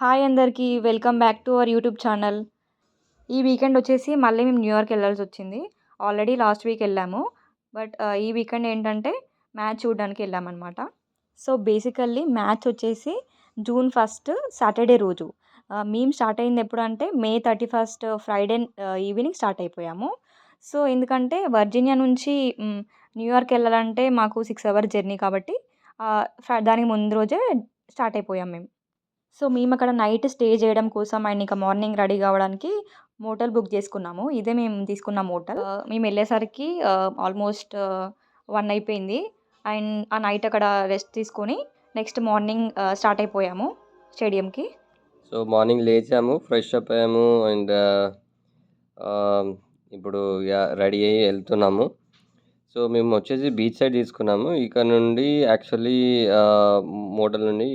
Hi అందరికీ welcome back to our YouTube channel. ఈ weekend వచ్చేసి మళ్ళీ మేము న్యూయార్క్ వెళ్ళాల్సి వచ్చింది. ఆల్రెడీ లాస్ట్ వీక్ వెళ్ళాము. బట్ ఈ వీకెండ్ ఏంటంటే మ్యాచ్ చూడడానికి వెళ్ళామన్నమాట. సో బేసికల్లీ మ్యాచ్ వచ్చేసి జూన్ ఫస్ట్ సాటర్డే రోజు. మేము స్టార్ట్ అయింది ఎప్పుడు అంటే May thirty first Friday evening start అయిపోయాము. సో ఎందుకంటే వర్జీనియా నుంచి న్యూయార్క్ వెళ్ళాలంటే మాకు సిక్స్ అవర్ జర్నీ కాబట్టి దానికి ముందు రోజే స్టార్ట్ అయిపోయాం మేము సో మేము అక్కడ నైట్ స్టే చేయడం కోసం అండ్ ఇంకా మార్నింగ్ రెడీ కావడానికి మోటల్ బుక్ చేసుకున్నాము. ఇదే మేము తీసుకున్న మోటల్. మేము వెళ్ళేసరికి ఆల్మోస్ట్ వన్ అయిపోయింది. అండ్ ఆ నైట్ అక్కడ రెస్ట్ తీసుకొని నెక్స్ట్ మార్నింగ్ స్టార్ట్ అయిపోయాము స్టేడియంకి. సో మార్నింగ్ లేచాము ఫ్రెష్ అప్ అయ్యాము అండ్ ఇప్పుడు రెడీ అయ్యి వెళ్తున్నాము. సో మేము వచ్చేసి బీచ్ సైడ్ తీసుకున్నాము. ఇక్కడ నుండి యాక్చువల్లీ మోటల్ నుండి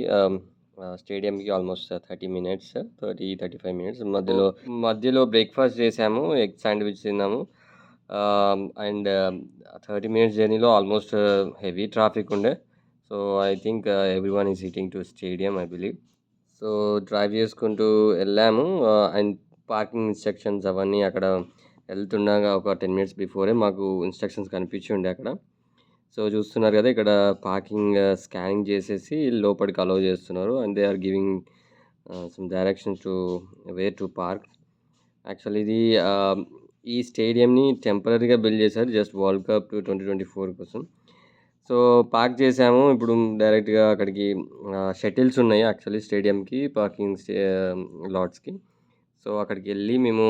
స్టేడియంకి almost thirty minutes thirty thirty five minutes. మధ్యలో మధ్యలో బ్రేక్ఫాస్ట్ చేసాము ఎగ్ శాండ్విచ్ తిన్నాము. అండ్ థర్టీ మినిట్స్ జర్నీలో ఆల్మోస్ట్ హెవీ ట్రాఫిక్ ఉండే. So I think every one is eating to stadium I believe. So drive చేసుకుంటూ వెళ్ళాము. And parking instructions అవన్నీ అక్కడ వెళ్తుండగా ఒక టెన్ మినిట్స్ బిఫోరే మాకు ఇన్స్ట్రక్షన్స్ కనిపించి ఉండే అక్కడ. సో చూస్తున్నారు కదా ఇక్కడ పార్కింగ్ స్కానింగ్ చేసేసి లోపలికి అలౌ చేస్తున్నారు. And they are giving some directions to where to park. Actually ఇది ఈ స్టేడియంని టెంపరీగా బిల్డ్ చేశారు just world cup twenty twenty four కోసం. సో పార్క్ చేసాము. ఇప్పుడు డైరెక్ట్గా అక్కడికి షటిల్స్ ఉన్నాయి యాక్చువల్లీ స్టేడియంకి పార్కింగ్ స్టే లాట్స్కి. సో అక్కడికి వెళ్ళి మేము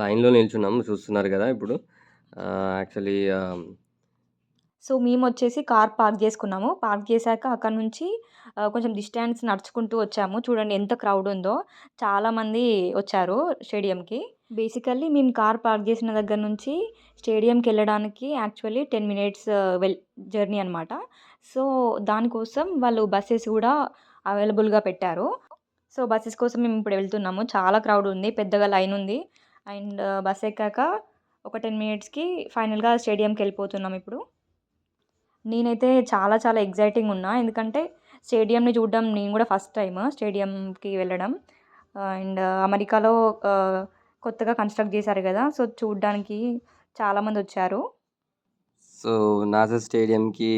లైన్లో నిల్చున్నాము. చూస్తున్నారు కదా ఇప్పుడు. యాక్చువల్లీ సో మేము వచ్చేసి కార్ పార్క్ చేసుకున్నాము. పార్క్ చేశాక అక్కడ నుంచి కొంచెం డిస్టెన్స్ నడుచుకుంటూ వచ్చాము. చూడండి ఎంత క్రౌడ్ ఉందో. చాలామంది వచ్చారు స్టేడియంకి. బేసికల్లీ మేము కార్ పార్క్ చేసిన దగ్గర నుంచి స్టేడియంకి వెళ్ళడానికి actually ten minutes well journey అనమాట సో దానికోసం వాళ్ళు బస్సెస్ కూడా అవైలబుల్గా పెట్టారు. సో బస్సెస్ కోసం మేము ఇప్పుడు వెళ్తున్నాము. చాలా క్రౌడ్ ఉంది. పెద్దగా లైన్ ఉంది. అండ్ బస్ ఎక్కాక ఒక టెన్ మినిట్స్కి ఫైనల్గా స్టేడియంకి వెళ్ళిపోతున్నాం ఇప్పుడు. నేనైతే చాలా చాలా ఎగ్జైటింగ్ ఉన్నా. ఎందుకంటే స్టేడియంని చూడడం నేను కూడా ఫస్ట్ టైం స్టేడియంకి వెళ్ళడం. అండ్ అమెరికాలో కొత్తగా కన్స్ట్రక్ట్ చేశారు కదా సో చూడడానికి చాలామంది వచ్చారు. సో నాసా స్టేడియంకి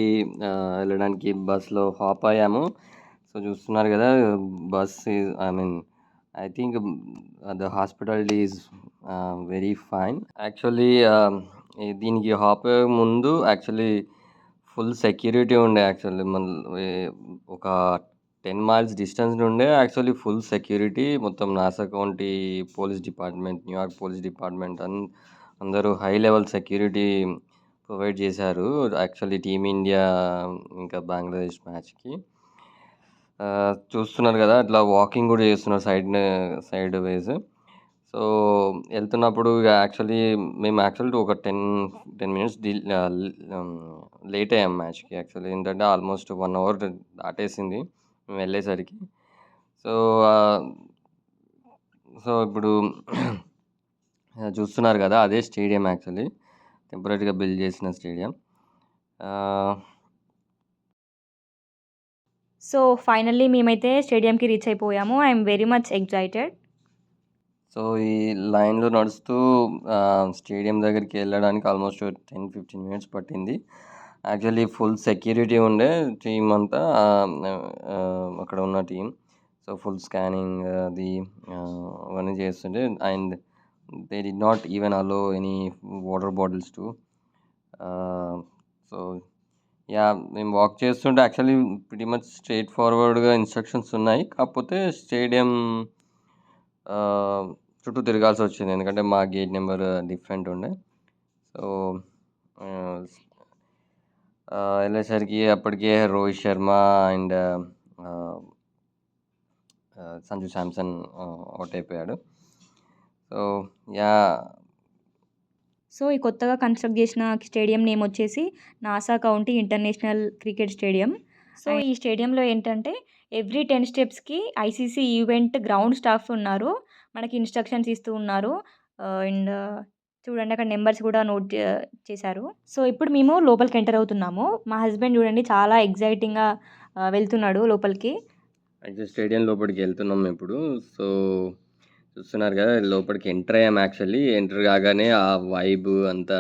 వెళ్ళడానికి బస్సులో హాప్ అయ్యాము. సో చూస్తున్నారు కదా bus I mean I think the hospitality is very fine actually దీనికి హాప్ ముందు యాక్చువల్లీ ఫుల్ సెక్యూరిటీ ఉండే యాక్చువల్లీ. మన ఒక టెన్ మైల్స్ డిస్టెన్స్ నుండే యాక్చువల్లీ ఫుల్ సెక్యూరిటీ. మొత్తం Nassau county police department New York police department అన్ అందరూ హై లెవెల్ సెక్యూరిటీ ప్రొవైడ్ చేశారు. Actually Team India ఇంకా బంగ్లాదేశ్ మ్యాచ్కి. చూస్తున్నారు కదా అట్లా వాకింగ్ కూడా చేస్తున్నారు సైడ్ సైడ్ వేస్. సో వెళ్తున్నప్పుడు యాక్చువల్లీ మేము యాక్చువల్లీ ఒక టెన్ టెన్ మినిట్స్ లేట్ అయ్యాం మ్యాచ్కి. యాక్చువల్లీ ఏంటంటే ఆల్మోస్ట్ వన్ అవర్ దాటేసింది మేము వెళ్ళేసరికి. సో సో ఇప్పుడు చూస్తున్నారు కదా అదే స్టేడియం యాక్చువల్లీ. టెంపరీగా బిల్డ్ చేసిన స్టేడియం. సో ఫైనల్లీ మేమైతే స్టేడియంకి రీచ్ అయిపోయాము. I'm very much excited so ఈ లైన్లో నడుస్తూ స్టేడియం దగ్గరికి వెళ్ళడానికి ఆల్మోస్ట్ టెన్ ఫిఫ్టీన్ మినిట్స్ పట్టింది. యాక్చువల్లీ ఫుల్ సెక్యూరిటీ ఉండే టీం అంతా అక్కడ ఉన్న టీం సో ఫుల్ స్కానింగ్ అది అవన్నీ చేస్తుంటే and they did not even allow any water bottles to so ya మేము వాక్ చేస్తుంటే యాక్చువల్లీ ప్రిటి మచ్ స్ట్రైట్ ఫార్వర్డ్గా ఇన్స్ట్రక్షన్స్ ఉన్నాయి. కాకపోతే స్టేడియం చుట్టూ తిరగాల్సి వచ్చింది. ఎందుకంటే మా గేట్ నెంబర్ డిఫరెంట్ ఉండే. సో వెళ్ళేసరికి అప్పటికే రోహిత్ శర్మ అండ్ సంజు శాంసన్ అవుట్ అయిపోయాడు. So ya. సో ఈ కొత్తగా కన్స్ట్రక్ట్ చేసిన స్టేడియం నేమ్ వచ్చేసి Nassau County International Cricket Stadium. So ఈ స్టేడియంలో ఏంటంటే ఎవ్రీ టెన్ స్టెప్స్కి ఐసీసీ ఈవెంట్ గ్రౌండ్ స్టాఫ్ ఉన్నారు. మనకి ఇన్స్ట్రక్షన్స్ ఇస్తూ ఉన్నారు. అండ్ చూడండి అక్కడ నెంబర్స్ కూడా నోట్ చేశారు. సో ఇప్పుడు మేము లోపలికి ఎంటర్ అవుతున్నాము. మా హస్బెండ్ చూడండి చాలా ఎగ్జైటింగ్గా వెళ్తున్నాడు లోపలికి. అయితే స్టేడియం లోపలికి వెళ్తున్నాం ఇప్పుడు. సో చూస్తున్నారు కదా లోపలికి ఎంటర్ అయ్యాం యాక్చువల్లీ. ఎంటర్ కాగానే ఆ వైబ్ అంతా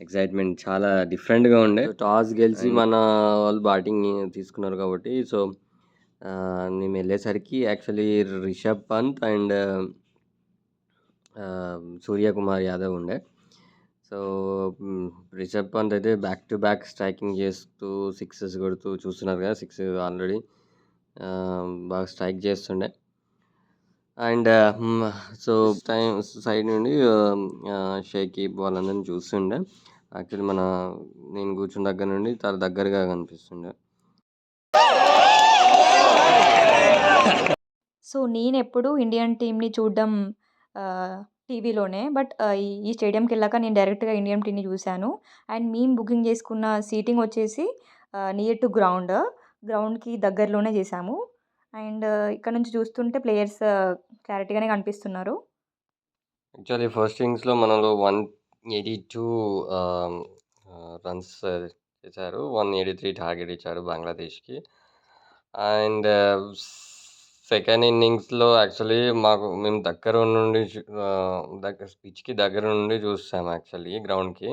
ఎక్సైట్మెంట్ చాలా డిఫరెంట్గా ఉండే. టాస్ గెలిచి మన వాళ్ళు బ్యాటింగ్ తీసుకున్నారు కాబట్టి సో మేము వెళ్ళేసరికి యాక్చువల్లీ రిషబ్ పంత్ అండ్ సూర్యకుమార్ యాదవ్ ఉండే. సో రిషబ్ పంత్ అయితే బ్యాక్ టు బ్యాక్ స్ట్రైకింగ్ చేస్తూ సిక్సెస్ కొడుతూ చూస్తున్నారు కదా సిక్స్ ఆల్రెడీ బాగా స్ట్రైక్ చేస్తుండే. అండ్ సో టైం సైడ్ నుండి షేకీబ్ వాళ్ళందరినీ చూస్తుండే. యాక్చువల్లీ మన నేను కూర్చున్న దగ్గర నుండి చాలా దగ్గరగా కనిపిస్తుండే. సో నేను ఎప్పుడు ఇండియన్ టీమ్ని చూడడం టీవీలోనే. బట్ ఈ స్టేడియంకి వెళ్ళాక నేను డైరెక్ట్గా ఇండియన్ టీమ్ని చూశాను. అండ్ మేము బుకింగ్ చేసుకున్న సీటింగ్ వచ్చేసి నియర్ టు గ్రౌండ్. గ్రౌండ్కి దగ్గరలోనే చేశాము. అండ్ ఇక్కడ నుంచి చూస్తుంటే ప్లేయర్స్ క్లారిటీగానే కనిపిస్తున్నారు. యాక్చువల్లీ ఫస్ట్ ఇన్నింగ్స్లో మనలో వన్ ఎయిటీ టూ రన్స్ చేశారు. వన్ ఎయిటీ త్రీ టార్గెట్ ఇచ్చారు బంగ్లాదేశ్కి. అండ్ సెకండ్ ఇన్నింగ్స్లో యాక్చువల్లీ మాకు మేము దగ్గర నుండి చూ- దగ్గర పిచ్కి దగ్గర నుండి చూస్తాం యాక్చువల్లీ గ్రౌండ్కి.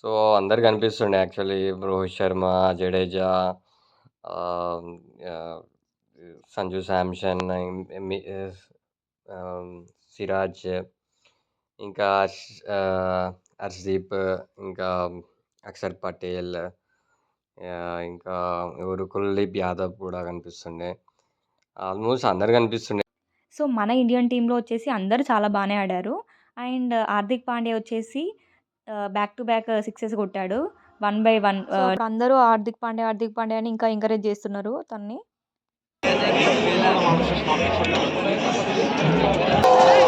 సో అందరు కనిపిస్తుండే యాక్చువల్లీ రోహిత్ శర్మ జడేజా సంజు శాంసన్ సిరాజ్ ఇంకా హర్షదీప్ ఇంకా అక్షర్ పటేల్ ఇంకా ఎవరు కుల్దీప్ యాదవ్ కూడా కనిపిస్తుండే. ఆల్మోస్ట్ అందరు కనిపిస్తుండే. సో మన ఇండియన్ టీంలో వచ్చేసి అందరూ చాలా బాగానే ఆడారు. అండ్ హార్దిక్ పాండ్యా వచ్చేసి బ్యాక్ టు బ్యాక్ సిక్సెస్ కొట్టాడు. వన్ బై వన్ అందరూ హార్దిక్ పాండ్యా హార్దిక్ పాండ్యా అని ఇంకా ఎంకరేజ్ చేస్తున్నారు తన్ని.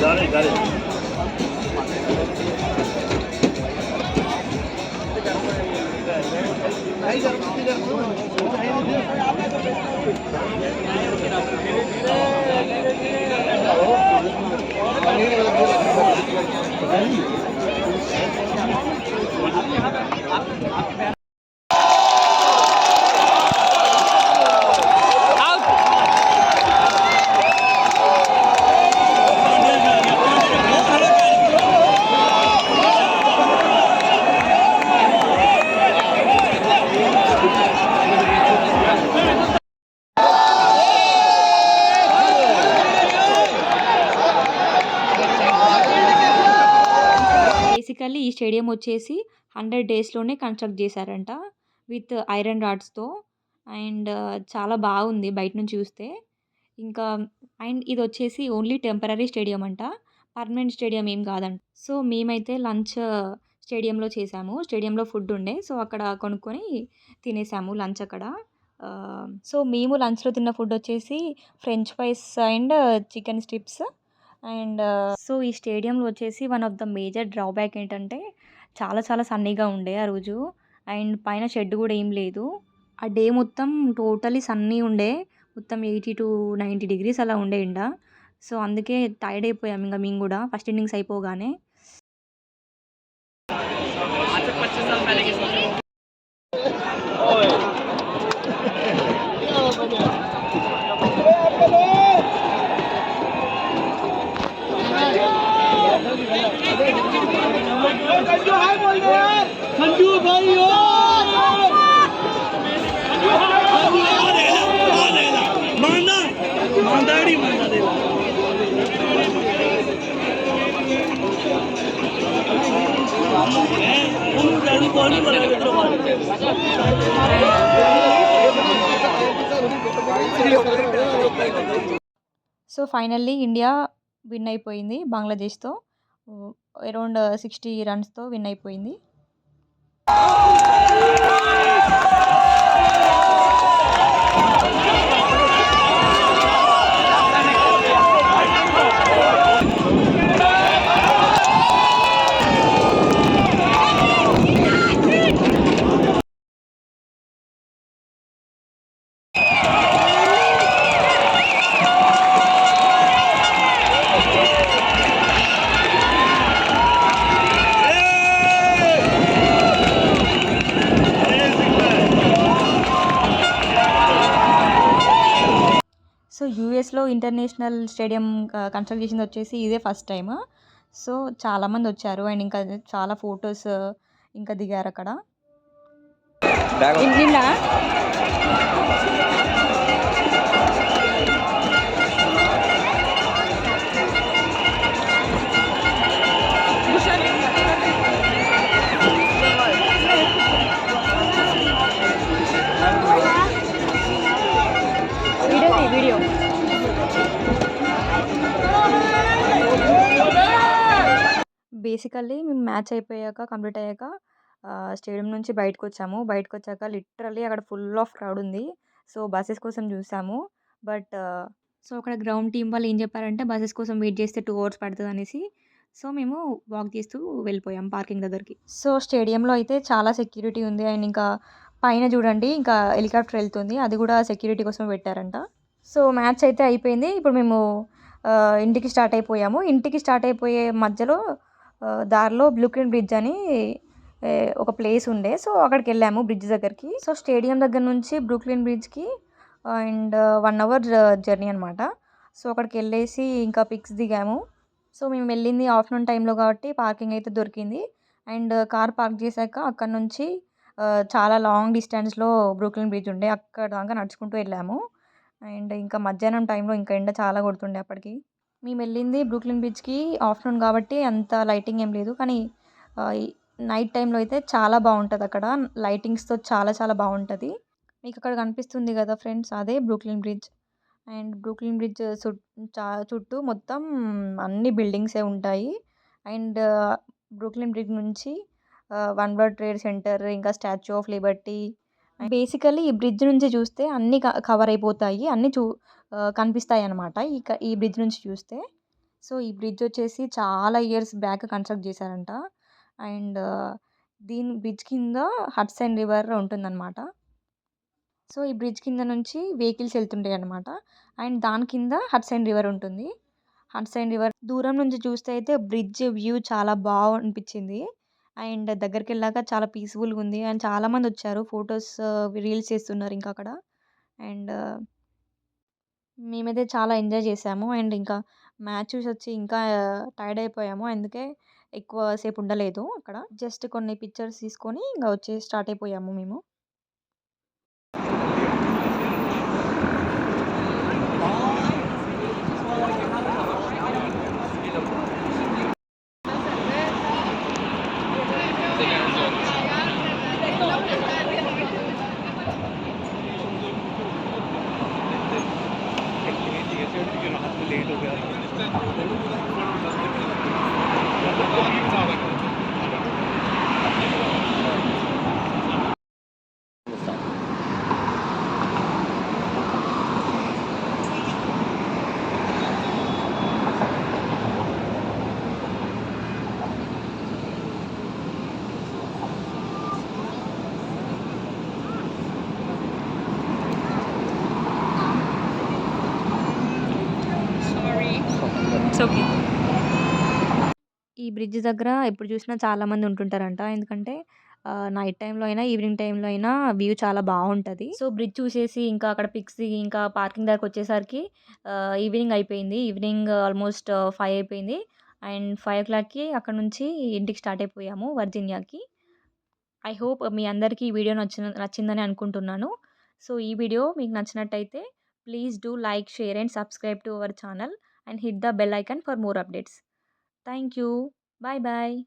got it, got it. Thank you. Stadium వచ్చేసి హండ్రెడ్ డేస్లోనే కన్స్ట్రక్ట్ చేశారంట విత్ ఐరన్ రాడ్స్తో. అండ్ చాలా బాగుంది బయట నుంచి చూస్తే. ఇంకా అండ్ ఇది వచ్చేసి ఓన్లీ టెంపరీ స్టేడియం అంట. పర్మనెంట్ స్టేడియం ఏం కాదంట. సో మేమైతే లంచ్ స్టేడియంలో చేసాము. స్టేడియంలో ఫుడ్ ఉండే. సో అక్కడ కొనుక్కొని తినేసాము లంచ్ అక్కడ. సో మేము లంచ్లో తిన్న ఫుడ్ వచ్చేసి French fries and chicken strips. And so ఈ స్టేడియంలో వచ్చేసి one of the major drawback ఏంటంటే చాలా చాలా సన్నీగా ఉండే ఆ రోజు. అండ్ పైన షెడ్ కూడా ఏం లేదు. ఆ డే మొత్తం టోటలీ సన్నీ ఉండే. మొత్తం ఎయిటీ టు నైంటీ డిగ్రీస్ అలా ఉండే ఎండ. సో అందుకే టైర్డ్ అయిపోయాం ఇంకా మేము కూడా. ఫస్ట్ ఇన్నింగ్స్ అయిపోగానే. సో ఫైనల్లీ ఇండియా విన్ అయిపోయింది బంగ్లాదేశ్తో. అరౌండ్ సిక్స్టీ రన్స్తో విన్ అయిపోయింది సో యూఎస్లో ఇంటర్నేషనల్ స్టేడియం కన్స్ట్రక్ట్ చేసింది వచ్చేసి ఇదే ఫస్ట్ టైం సో చాలామంది వచ్చారు. అండ్ ఇంకా చాలా ఫొటోస్ ఇంకా దిగారు అక్కడ. బేసికల్లీ మేము మ్యాచ్ అయిపోయాక కంప్లీట్ అయ్యాక స్టేడియం నుంచి బయటకు వచ్చాము బయటకు వచ్చాక లిటరల్లీ అక్కడ ఫుల్ ఆఫ్ క్రౌడ్ ఉంది. సో బస్సెస్ కోసం చూసాము. బట్ సో అక్కడ గ్రౌండ్ టీం వాళ్ళు ఏం చెప్పారంటే బస్సెస్ కోసం వెయిట్ చేస్తే టూ అవర్స్ పడుతుంది అనేసి. సో మేము వాక్ చేస్తూ వెళ్ళిపోయాం పార్కింగ్ దగ్గరికి. సో స్టేడియంలో అయితే చాలా సెక్యూరిటీ ఉంది. అండ్ ఇంకా పైన చూడండి ఇంకా హెలికాప్టర్ వెళ్తుంది. అది కూడా సెక్యూరిటీ కోసం పెట్టారంట. సో మ్యాచ్ అయితే అయిపోయింది. ఇప్పుడు మేము ఇంటికి స్టార్ట్ అయిపోయాము. ఇంటికి స్టార్ట్ అయిపోయే మధ్యలో దారిలో బ్లూకిన్ బ్రిడ్జ్ అని ఒక ప్లేస్ ఉండే. సో అక్కడికి వెళ్ళాము బ్రిడ్జ్ దగ్గరికి. సో స్టేడియం దగ్గర నుంచి బ్రూక్లిన్ బ్రిడ్జ్కి అండ్ వన్ అవర్ జర్నీ అనమాట సో అక్కడికి వెళ్ళేసి ఇంకా పిక్స్ దిగాము. సో మేము వెళ్ళింది ఆఫ్టర్నూన్ టైంలో కాబట్టి పార్కింగ్ అయితే దొరికింది. అండ్ కార్ పార్క్ చేశాక అక్కడ నుంచి చాలా లాంగ్ డిస్టెన్స్లో బ్రూక్లిన్ బ్రిడ్జ్ ఉండే. అక్కడ దాకా నడుచుకుంటూ వెళ్ళాము. అండ్ ఇంకా మధ్యాహ్నం టైంలో ఇంకా ఎండ చాలా కొడుతుండే అప్పటికి. మేము వెళ్ళింది బ్రూక్లిన్ బ్రిడ్జ్కి ఆఫ్టర్నూన్ కాబట్టి అంత లైటింగ్ ఏం లేదు. కానీ నైట్ టైంలో అయితే చాలా బాగుంటుంది అక్కడ. లైటింగ్స్తో చాలా చాలా బాగుంటుంది. మీకు అక్కడ కనిపిస్తుంది కదా ఫ్రెండ్స్ అదే Brooklyn Bridge. And Brooklyn Bridge చుట్టూ మొత్తం అన్ని బిల్డింగ్సే ఉంటాయి. అండ్ బ్రూక్లిన్ బ్రిడ్జ్ నుంచి వన్ వరల్డ్ ట్రేడ్ సెంటర్ ఇంకా స్టాచ్యూ ఆఫ్ లిబర్టీ. బేసికల్లీ ఈ బ్రిడ్జ్ నుంచి చూస్తే అన్నీ కవర్ అయిపోతాయి. అన్నీ చూ కనిపిస్తాయి అన్నమాట ఈ ఈ బ్రిడ్జ్ నుంచి చూస్తే. సో ఈ బ్రిడ్జ్ వచ్చేసి చాలా ఇయర్స్ బ్యాక్ కన్స్ట్రక్ట్ చేశారంట. అండ్ దీని బ్రిడ్జ్ కింద హడ్సన్ రివర్ ఉంటుందన్నమాట. సో ఈ బ్రిడ్జ్ కింద నుంచి వెహికల్స్ వెళ్తుంటాయి అనమాట అండ్ దాని కింద హడ్సన్ రివర్ ఉంటుంది. హడ్సన్ రివర్ దూరం నుంచి చూస్తే అయితే బ్రిడ్జ్ వ్యూ చాలా బాగా అనిపించింది అండ్ దగ్గరికి వెళ్ళాక చాలా పీస్ఫుల్గా ఉంది. అండ్ చాలామంది వచ్చారు. ఫొటోస్ రీల్స్ చేస్తున్నారు ఇంకా అక్కడ. అండ్ మేమైతే చాలా ఎంజాయ్ చేసాము. అండ్ ఇంకా మ్యాచ్ చూసి వచ్చి ఇంకా టైర్డ్ అయిపోయాము. అందుకే ఎక్కువ సేపు ఉండలేదు అక్కడ. జస్ట్ కొన్ని పిక్చర్స్ తీసుకొని ఇంకా వచ్చి స్టార్ట్ అయిపోయాము మేము. బ్రిడ్జ్ దగ్గర ఎప్పుడు చూసినా చాలామంది ఉంటుంటారంట. ఎందుకంటే నైట్ టైంలో అయినా ఈవినింగ్ టైంలో అయినా వ్యూ చాలా బాగుంటుంది. సో బ్రిడ్జ్ చూసేసి ఇంకా అక్కడ పిక్స్ దిగి ఇంకా పార్కింగ్ దగ్గరకు వచ్చేసరికి ఈవినింగ్ అయిపోయింది. ఈవినింగ్ ఆల్మోస్ట్ ఫైవ్ అయిపోయింది. అండ్ ఫైవ్ ఓ క్లాక్కి అక్కడ నుంచి ఇంటికి స్టార్ట్ అయిపోయాము వర్జీనియాకి. ఐ హోప్ మీ అందరికీ ఈ వీడియో నచ్చిన నచ్చిందని అనుకుంటున్నాను. సో ఈ వీడియో మీకు నచ్చినట్టయితే please do like share and subscribe to our channel and hit the bell icon for more updates. Thank you. Bye bye.